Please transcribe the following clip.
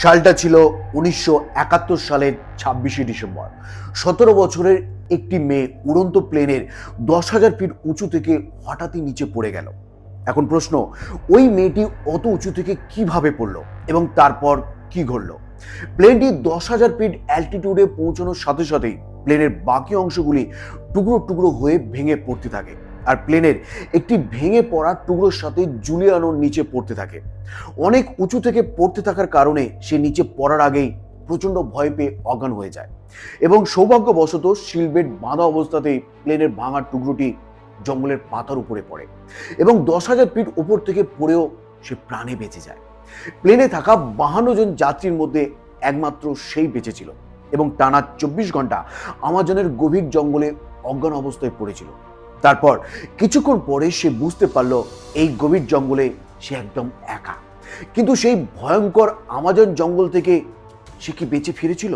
সালটা ছিল উনিশশো একাত্তর সালের ছাব্বিশে ডিসেম্বর। সতেরো বছরের একটি মেয়ে উড়ন্ত প্লেনের দশ হাজার ফিট উঁচু থেকে হঠাৎই নিচে পড়ে গেল। এখন প্রশ্ন, ওই মেয়েটি অত উঁচু থেকে কীভাবে পড়ল এবং তারপর কি ঘটলো? প্লেনটি দশ হাজার ফিট অ্যালটিটিউডে পৌঁছানোর সাথে সাথেই প্লেনের বাকি অংশগুলি টুকরো টুকরো হয়ে ভেঙে পড়তে থাকে। আর প্লেনের একটি ভেঙে পড়া টুকরোর সাথে জুলিয়ানোর নিচে পড়তে থাকে। অনেক উঁচু থেকে পড়তে থাকার কারণে সে নিচে পড়ার আগেই প্রচণ্ড ভয় পেয়ে অজ্ঞান হয়ে যায়। এবং সৌভাগ্যবশত শিলবেট বাঁধা অবস্থাতেই প্লেনের ভাঙার টুকরোটি জঙ্গলের পাতার উপরে পড়ে এবং দশ হাজার ফিট উপর থেকে পড়েও সে প্রাণে বেঁচে যায়। প্লেনে থাকা বাহান্ন জন যাত্রীর মধ্যে একমাত্র সেই বেঁচেছিল এবং টানা চব্বিশ ঘণ্টা আমাজনের গভীর জঙ্গলে অজ্ঞান অবস্থায় পড়েছিল। তারপর কিছুক্ষণ পরে সে বুঝতে পারল এই গভীর জঙ্গলে সে একদম একা। কিন্তু সেই ভয়ঙ্কর আমাজন জঙ্গল থেকে সে কি বেঁচে ফিরেছিল?